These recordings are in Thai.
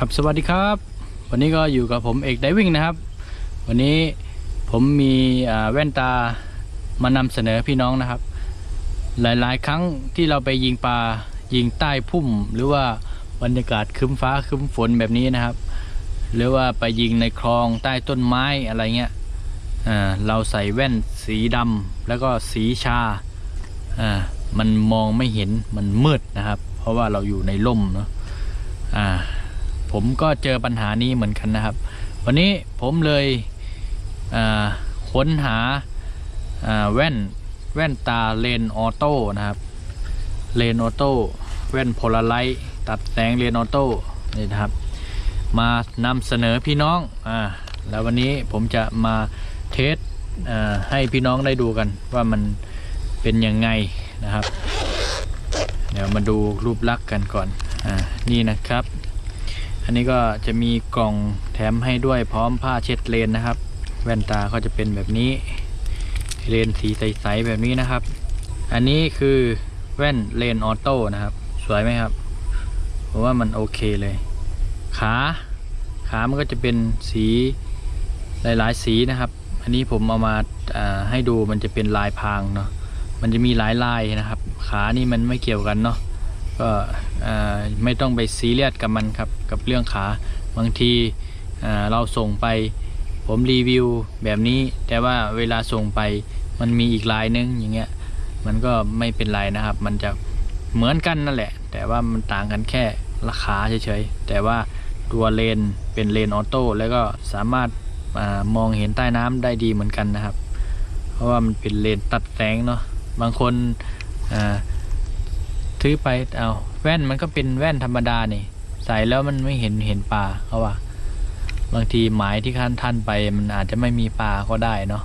ครับสวัสดีครับ วันนี้ก็อยู่กับผมเอกไดวิ่งนะครับ วันนี้ผมมีแว่นตามานำเสนอพี่น้องนะครับ หลายๆ ครั้งที่เราไปยิงปลายิงใต้พุ่ม หรือว่าบรรยากาศคึ้มฟ้าคึ้มฝนแบบนี้นะครับ หรือว่าไปยิงในคลองใต้ต้นไม้อะไรเงี้ยเราใส่แว่นสีดำแล้วก็สีชาอ่ามันมองไม่เห็นมันมืดนะครับ เพราะว่าเราอยู่ในร่มเนาะอ่า ผมก็เจอปัญหานี้เหมือนกันนะครับ วันนี้ผมเลยค้นหาาแว่นแว่นตาเลนออโต้นะครับเลนออโต้แว่นโพลาไลท์ตัดแสงเลนออโต้นี่นะครับ มานำเสนอพี่น้องอ่าแล้ววันนี้ผมจะมาเทสอ่าให้พี่น้องได้ดูกันว่ามันเป็นยังไงนะครับ เดี๋ยวมาดูรูปลักษณ์กันก่อนอ่านี่นะครับ อันนี้ก็จะมีกล่องแถมให้ด้วยพร้อมผ้าเช็ดเลนนะครับ แว่นตาก็จะเป็นแบบนี้ เลนสีใสๆแบบนี้นะครับ อันนี้คือแว่นเลนออโต้นะครับ สวยไหมครับผมว่ามันโอเคเลย ขาขามันก็จะเป็นสีหลายๆสีนะครับ อันนี้ผมเอามาาให้ดูมันจะเป็นลายพรางเนาะมันจะมีหลายลายนะครับ ขานี่มันไม่เกี่ยวกันเนาะ ก็ไม่ต้องไปซีเรียสกับมันครับกับเรื่องขาบางทีเราส่งไปผมรีวิวแบบนี้ แต่ว่าเวลาส่งไปมันมีอีกลายนึงอย่างเงี้ยมันก็ไม่เป็นไรนะครับ มันจะเหมือนกันนั่นแหละ แต่ว่ามันต่างกันแค่ราคาเฉยๆแต่ว่าตัวเลนเป็นเลนออโต้แล้วก็สามารถอามองเห็นใต้น้ำได้ดีเหมือนกันนะครับ เพราะว่ามันเป็นเลนตัดแสงเนาะบางคนอ่า ซื้อไปเอาแว่นมันก็เป็นแว่นธรรมดานี่ ใส่แล้วมันไม่เห็นเห็นปลาเขาว่า บางทีหมายที่ท่านท่านไป มันอาจจะไม่มีปลาก็ได้เนาะ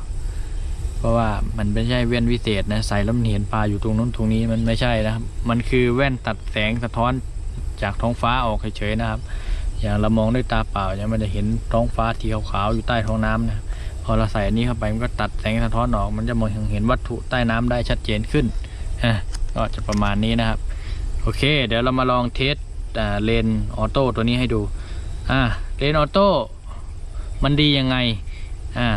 เพราะว่ามันไม่ใช่แว่นวิเศษนะใส่แล้วมันเห็นปลาอยู่ตรงนู้นตรงนี้มันไม่ใช่นะครับ มันคือแว่นตัดแสงสะท้อนจากท้องฟ้าออกเฉยๆนะครับ อย่างเรามองด้วยตาเปล่าเนี่ยมันจะเห็นท้องฟ้าที่ขาวๆอยู่ใต้ท้องน้ำนะพอเราใส่อันนี้เข้าไปมันก็ตัดแสงสะท้อนออก มันจะมองเห็นวัตถุใต้น้ำได้ชัดเจนขึ้นอะ ก็จะประมาณนี้นะครับ โอเค เดี๋ยวเรามาลองเทสอ่าเลนออโต้ตัวนี้ให้ดูอ่าเลนออโต้มันดียังไงอ่า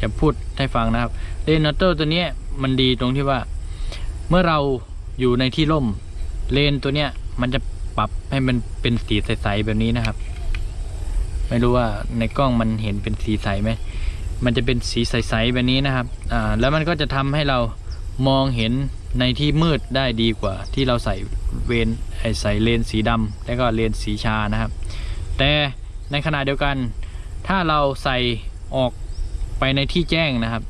จะพูดให้ฟังนะครับเลนออโต้ตัวนี้มันดีตรงที่ว่า เมื่อเราอยู่ในที่ร่ม เลนตัวเนี้ยมันจะปรับให้มันเป็นสีใสๆแบบนี้นะครับ ไม่รู้ว่าในกล้องมันเห็นเป็นสีใสไหมมันจะเป็นสีใสๆแบบนี้นะครับอ่าแล้วมันก็จะทำให้เรา มองเห็นในที่มืดได้ดีกว่า ที่เราใส่เวนใส่เลนสีดำแล้วก็เลนสีชานะครับ แต่ในขณะเดียวกัน ถ้าเราใส่ออกไปในที่แจ้งนะครับ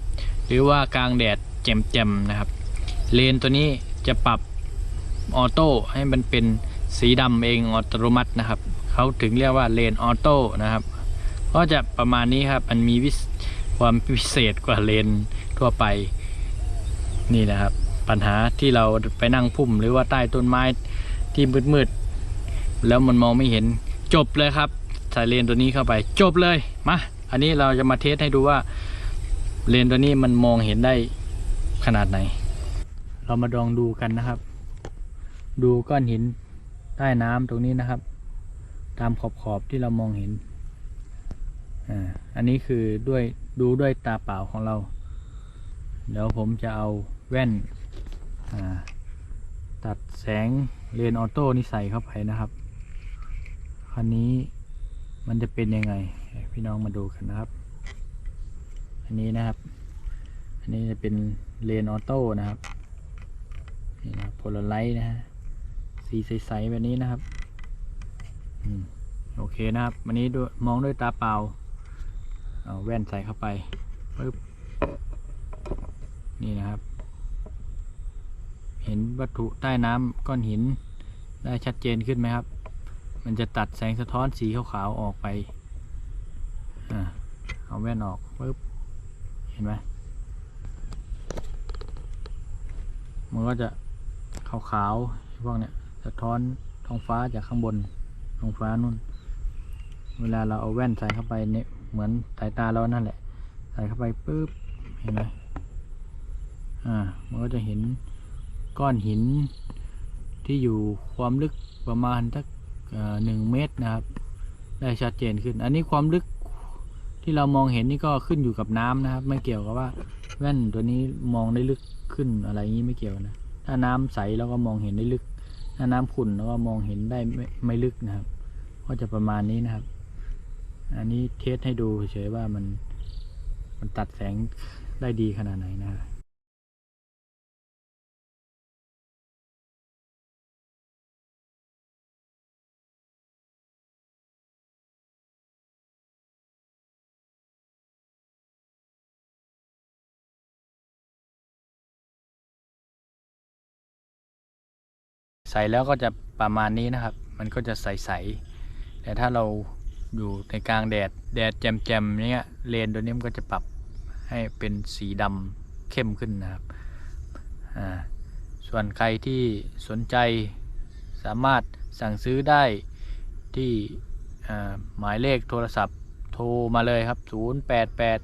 หรือว่ากลางแดดแจ่มๆนะครับ เลนตัวนี้จะปรับออโต้ให้มันเป็นสีดำเองอัตโนมัตินะครับเขาถึงเรียกว่าเลนออโต้นะครับ ก็จะประมาณนี้ครับ มันมีความพิเศษกว่าเลนทั่วไป นี่นะครับ ปัญหาที่เราไปนั่งพุ่ม หรือว่าใต้ต้นไม้ที่มืดๆแล้วมันมองไม่เห็นจบเลยครับใส่เลนตัวนี้เข้าไป จบเลยมาอันนี้เราจะมาเทสให้ดูว่าเลนตัวนี้มันมองเห็นได้ขนาดไหน เรามาลองดูกันนะครับ ดูก้อนหินใต้น้ำตรงนี้นะครับ ตามขอบขอบๆที่เรามองเห็นอ่าอันนี้คือด้วยดูด้วยตาเปล่าของเรา เดี๋ยวผมจะเอา แว่นตัดแสงเลนออโต้นี่ใส่เข้าไปนะครับ คันนี้มันจะเป็นยังไง พี่น้องมาดูกันนะครับ อันนี้นะครับ อันนี้จะเป็นเลนออโต้นะครับนี่นะโพลาไลท์นะฮะสีใสๆแบบนี้นะครับอโอเคนะครับวันนี้ดูมองด้วยตาเปล่าเอาแว่นใส่เข้าไปปึ๊บนี่นะครับ เห็นวัตถุใต้น้ำก้อนหินได้ชัดเจนขึ้นไหมครับ มันจะตัดแสงสะท้อนสีขาวๆออกไปอเอาแว่นออกปึ๊บเห็นไหมมันก็จะขาวๆพวกเนี้ยสะท้อนท้องฟ้าจากข้างบนท้องฟ้านู่น เวลาเราเอาแว่นใส่เข้าไปเนี่ยเหมือนสายตาเรานั่นแหละ ใส่เข้าไปปุ๊บเห็นไหมอ่ามันก็จะเห็น ก้อนหินที่อยู่ความลึกประมาณสักหนึ่งเมตรนะครับ ได้ชัดเจนขึ้น อันนี้ความลึกที่เรามองเห็นนี่ก็ขึ้นอยู่กับน้ำนะครับ ไม่เกี่ยวกับว่าแว่นตัวนี้มองได้ลึกขึ้นอะไรอย่างนี้ไม่เกี่ยวนะ ถ้าน้ำใสเราก็มองเห็นได้ลึก ถ้าน้ำขุ่นเราก็มองเห็นได้ไม่ไม่ลึกนะครับ ก็จะประมาณนี้นะครับ อันนี้เทสให้ดูเฉยๆว่ามันมันตัดแสงได้ดีขนาดไหนนะครับ ใส่แล้วก็จะประมาณนี้นะครับ มันก็จะใสๆแต่ถ้าเราอยู่ในกลางแดดแดดแจ่มๆเนี้ยเลนตัวนี้มันก็จะปรับให้เป็นสีดำเข้มขึ้นนะครับอ่าส่วนใครที่สนใจสามารถสั่งซื้อได้ที่หมายเลขโทรศัพท์โทรมาเลยครับ 088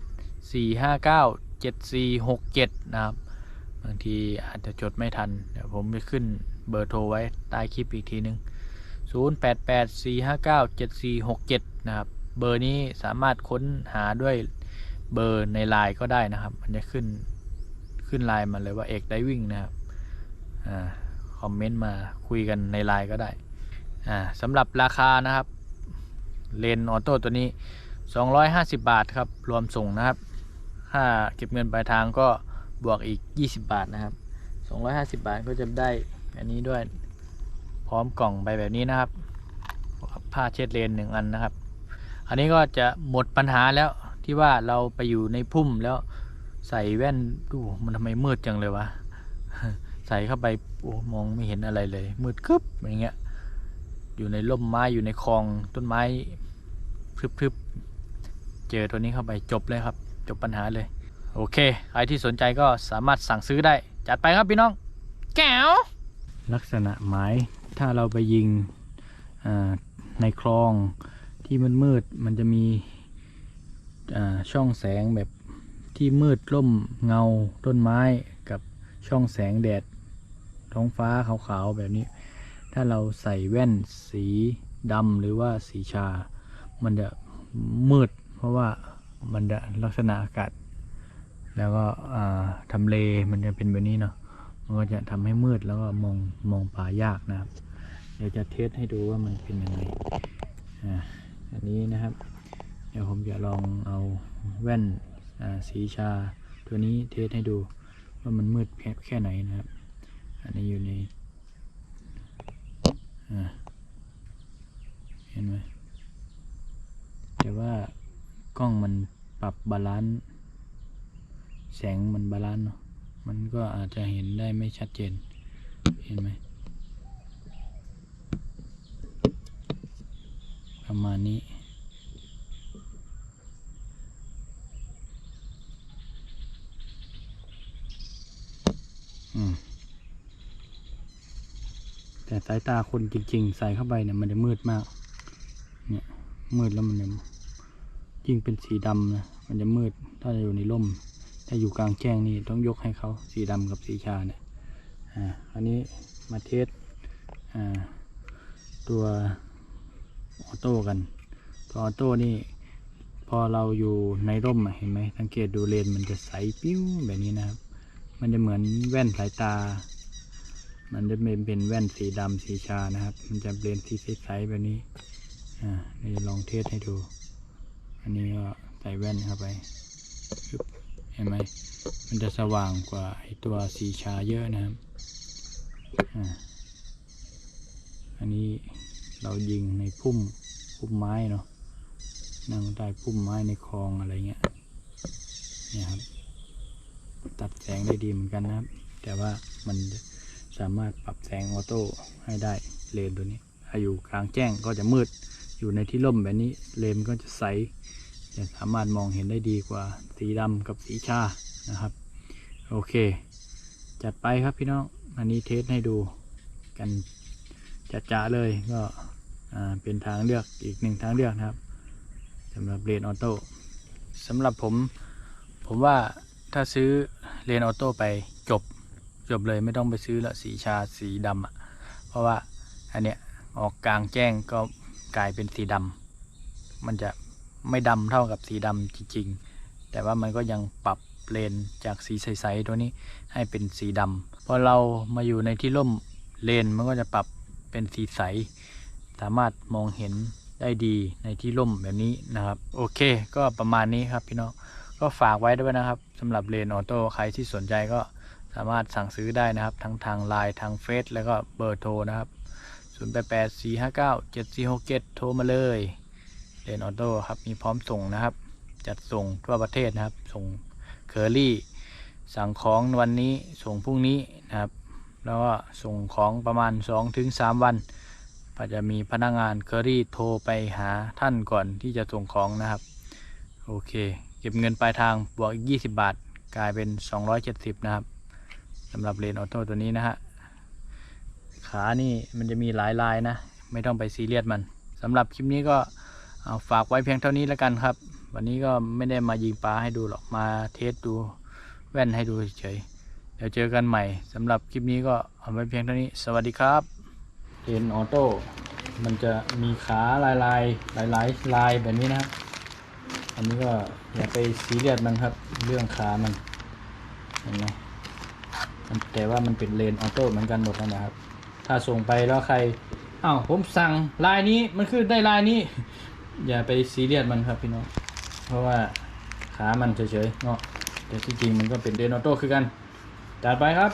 459 7467 นะครับ บางทีอาจจะจดไม่ทัน เดี๋ยวผมจะขึ้น เบอร์โทรไว้ใต้คลิปอีกทีหนึ่ง088 459 7467 นะครับ เบอร์นี้สามารถค้นหาด้วยเบอร์ในไลน์ก็ได้นะครับ มันจะขึ้นขึ้นไลน์มาเลยว่าเอกได้วิ่งนะครับอ่าคอมเมนต์มาคุยกันในไลน์ก็ได้อ่าสำหรับราคานะครับ เลนออโต้ตัวนี้ 250 บาทครับ รวมส่งนะครับ ค่าเก็บเงินปลายทางก็บวกอีก 20 บาทนะครับ 250 บาทก็จะได้ อันนี้ด้วยพร้อมกล่องไปแบบนี้นะครับ ผ้าเช็ดเลนหนึ่งอันนะครับ อันนี้ก็จะหมดปัญหาแล้วที่ว่าเราไปอยู่ในพุ่มแล้วใส่แว่นดูมันทำไมมืดจังเลยวะใส่เข้าไปโอ้มองไม่เห็นอะไรเลย มืดกึบอย่างเงี้ย อยู่ในร่มไม้อยู่ในคลองต้นไม้พรึบๆเจอตัวนี้เข้าไปจบเลยครับ จบปัญหาเลย โอเค ใครที่สนใจก็สามารถสั่งซื้อได้ จัดไปครับพี่น้อง แก้ว ลักษณะหมายถ้าเราไปยิงในคลองที่มันมืดมันจะมีช่องแสงแบบที่มืดร่มเงาต้นไม้กับช่องแสงแดดท้องฟ้าขาวๆแบบนี้ ถ้าเราใส่แว่นสีดำหรือว่าสีชา มันจะมืด เพราะว่ามันจะลักษณะอากาศ แล้วก็ทำเลมันจะเป็นแบบนี้เนาะ มันก็จะทำให้มืดแล้วก็มองมองป่ายากนะครับ เดี๋ยวจะเทสให้ดูว่ามันเป็นยังไงอ่าอันนี้นะครับ เดี๋ยวผมจะลองเอาแว่นอ่าสีชาตัวนี้เทสให้ดูว่ามันมืดแค่แค่ไหนนะครับ อันนี้อยู่ในอ่าเห็นไหมแต่ว่ากล้องมันปรับบาลานซ์แสงมันบาลานซ์เนาะ มันก็อาจจะเห็นได้ไม่ชัดเจน เห็นไหม ประมาณนี้อืมแต่สายตาคนจริง ๆ ใส่เข้าไปเนี่ยมันจะมืดมาก เนี่ย มืดแล้วมันจะยิ่งเป็นสีดำนะ มันจะมืด ถ้าอยู่ในร่ม ถ้าอยู่กลางแจ้งนี่ต้องยกให้เขาสีดำกับสีชาเนี่ยอ่าอันนี้มาเทสอ่าตัวออโต้กันตัวออโต้นี่พอเราอยู่ในร่มเห็นไหมสังเกตดูเลนมันจะใสปิ้วแบบนี้นะครับ มันจะเหมือนแว่นสายตา มันจะเป็นเป็นแว่นสีดำสีชานะครับ มันจะเลนสีใสๆแบบนี้อ่านี่ลองเทสให้ดู อันนี้ก็ใส่แว่นเข้าไปปึ๊บ ห็นไหมมันจะสว่างกว่าไอตัวสีชาเยอะนะครับอันนี้เรายิงในพุ่มพุ่มไม้เนาะนั่งใต้พุ่มไม้ในคลองอะไรเงี้ยเนี่ยครับ ตัดแสงได้ดีเหมือนกันนะครับ แต่ว่ามันสามารถปรับแสงออโต้ให้ได้เลนตัวนี้ถ้าอยู่กลางแจ้งก็จะมืด อยู่ในที่ร่มแบบนี้เลนก็จะใส จะสามารถมองเห็นได้ดีกว่าสีดำกับสีชานะครับ โอเค จัดไปครับพี่น้อง อันนี้เทสให้ดูกันจะๆเลยก็เป็นทางเลือกอีกหนึ่งทางเลือกนะครับสำหรับเลนออโต้สำหรับผมผมว่าถ้าซื้อเลนออโต้ไปจบจบเลยไม่ต้องไปซื้อละสีชาสีดำอะ เพราะว่าอันเนี้ยออกกลางแจ้งก็กลายเป็นสีดมันจะ ไม่ดำเท่ากับสีดำจริงๆ แต่ว่ามันก็ยังปรับเลนจากสีใสๆตัวนี้ให้เป็นสีดำพอเรามาอยู่ในที่ร่มเลนมันก็จะปรับเป็นสีใส สามารถมองเห็นได้ดีในที่ร่มแบบนี้นะครับ โอเค ก็ประมาณนี้ครับพี่น้องก็ฝากไว้ด้วยนะครับสำหรับเลนออโต้ใครที่สนใจก็สามารถสั่งซื้อได้นะครับ ทั้งทางไลน์ทางเฟซแล้วก็เบอร์โทรนะครับ 0 8 8 4 5 9 7 4 6 7 โทรมาเลย เลนออโต้ครับมีพร้อมส่งนะครับ จัดส่งทั่วประเทศนะครับ ส่งเคอรี่ สั่งของวันนี้ส่งพรุ่งนี้นะครับ แล้วก็ส่งของประมาณ 2-3 วันก็จะมีพนักงานเคอรี่โทรไปหาท่านก่อนที่จะส่งของนะครับโอเค เก็บเงินปลายทางบวกอีก 20 บาท กลายเป็น 270 นะครับสำหรับเลนออโต้ตัวนี้นะฮะขานี่มันจะมีหลายลายนะ ไม่ต้องไปซีเรียสมันสำหรับคลิปนี้ก็ เอาฝากไว้เพียงเท่านี้แล้วกันครับ วันนี้ก็ไม่ได้มายิงปลาให้ดูหรอกมาเทสดูแว่นให้ดูเฉยเดี๋ยวเจอกันใหม่สำหรับคลิปนี้ก็เอาไว้เพียงเท่านี้ สวัสดีครับเลนออโต้มันจะมีขาลายลายลายลายลายแบบนี้นะครับ อันนี้ก็อย่าไปซีเรียสมันครับ เรื่องขามันเห็นไหมแต่ว่ามันเป็นเลนออโต้เหมือนกันหมดนั่นนะครับ ถ้าส่งไปแล้วใครอ้าวผมสั่งลายนี้มันคือได้ลายนี้ อย่าไปซีเรียสมันครับพี่น้อง เพราะว่าขามันเฉยๆเนาะแต่ที่จริงมันก็เป็นเดนออโต้คือกันจัดไปครับ